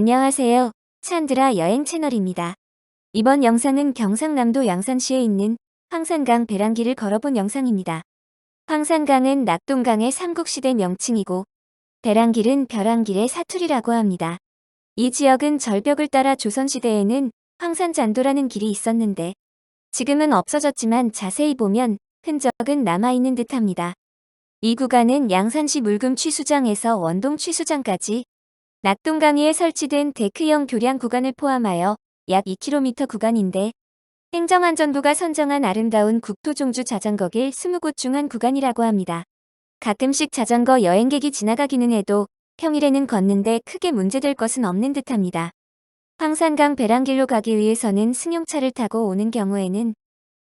안녕하세요. 찬드라 여행 채널입니다. 이번 영상은 경상남도 양산시에 있는 황산강 배랑길을 걸어본 영상입니다. 황산강은 낙동강의 삼국시대 명칭이고 배랑길은 벼랑길의 사투리라고 합니다. 이 지역은 절벽을 따라 조선시대에는 황산잔도라는 길이 있었는데 지금은 없어졌지만 자세히 보면 흔적은 남아있는 듯합니다. 이 구간은 양산시 물금 취수장에서 원동 취수장까지 낙동강위에 설치된 데크형 교량 구간을 포함하여 약 2km 구간인데 행정안전부가 선정한 아름다운 국토종주 자전거길 20곳 중 한 구간이라고 합니다. 가끔씩 자전거 여행객이 지나가기는 해도 평일에는 걷는데 크게 문제될 것은 없는 듯합니다. 황산강 배랑길로 가기 위해서는 승용차를 타고 오는 경우에는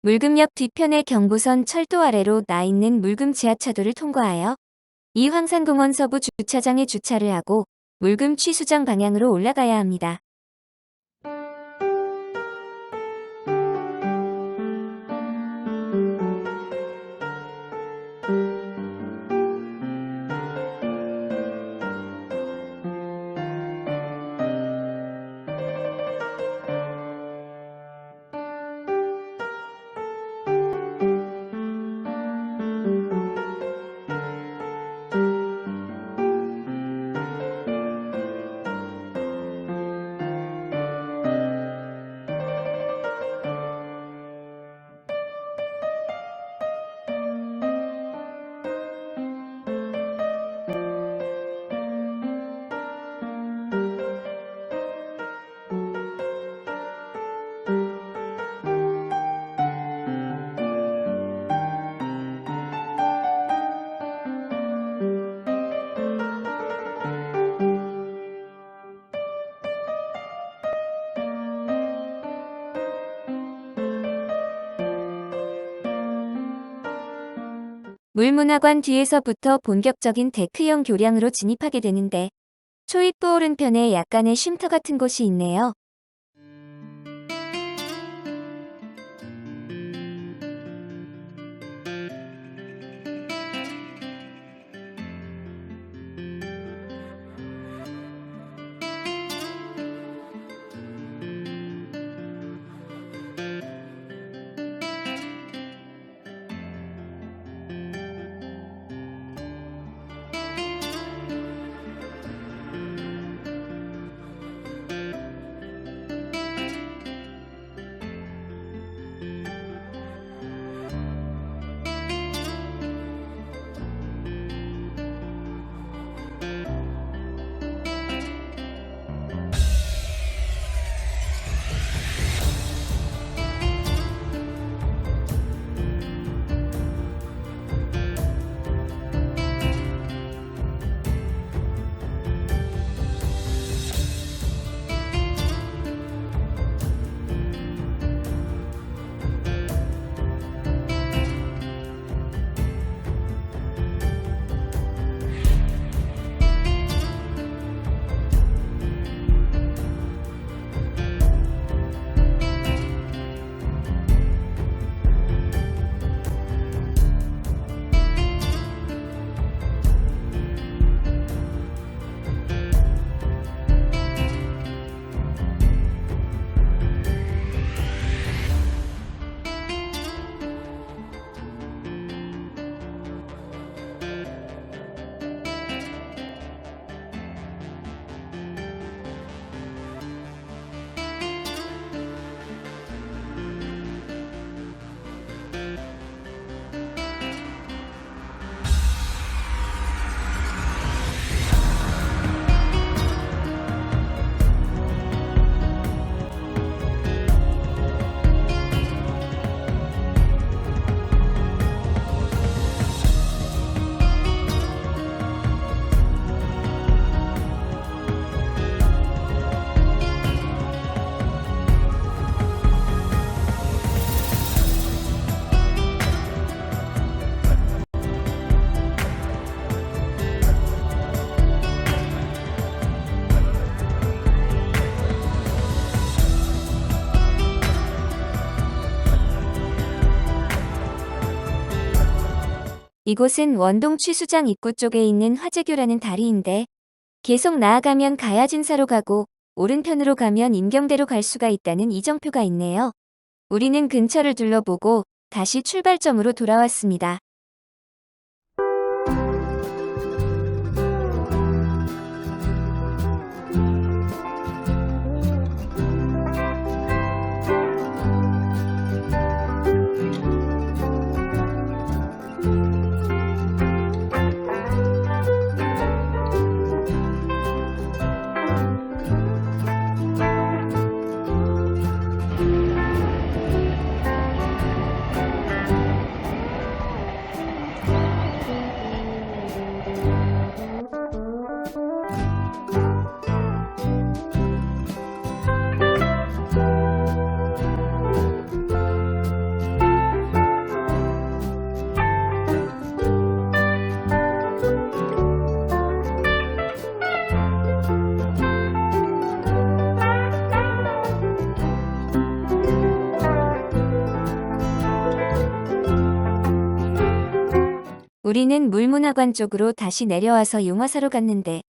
물금역 뒤편의 경부선 철도 아래로 나 있는 물금 지하차도를 통과하여 이 황산공원 서부 주차장에 주차를 하고 물금 취수장 방향으로 올라가야 합니다. 물문화관 뒤에서부터 본격적인 데크형 교량으로 진입하게 되는데 초입부 오른편에 약간의 쉼터 같은 곳이 있네요. 이곳은 원동 취수장 입구 쪽에 있는 화재교라는 다리인데 계속 나아가면 가야진사로 가고 오른편으로 가면 임경대로 갈 수가 있다는 이정표가 있네요. 우리는 근처를 둘러보고 다시 출발점으로 돌아왔습니다. 우리는 물문화관 쪽으로 다시 내려와서 용화사로 갔는데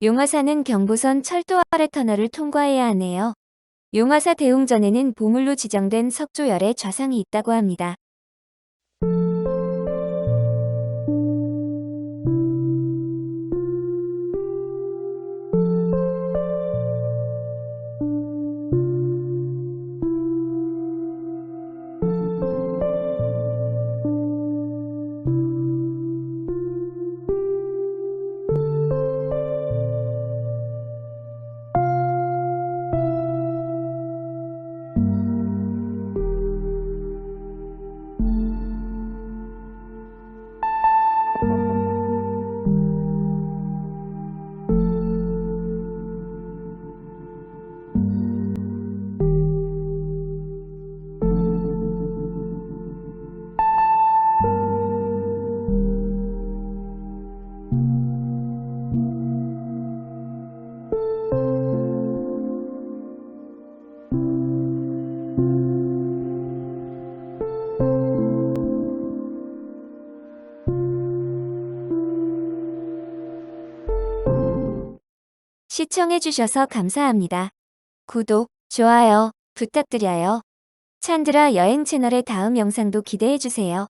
용화사는 경부선 철도 아래 터널을 통과해야 하네요. 용화사 대웅전에는 보물로 지정된 석조열의 좌상이 있다고 합니다. 시청해주셔서 감사합니다. 구독, 좋아요 부탁드려요. 찬드라 여행 채널의 다음 영상도 기대해주세요.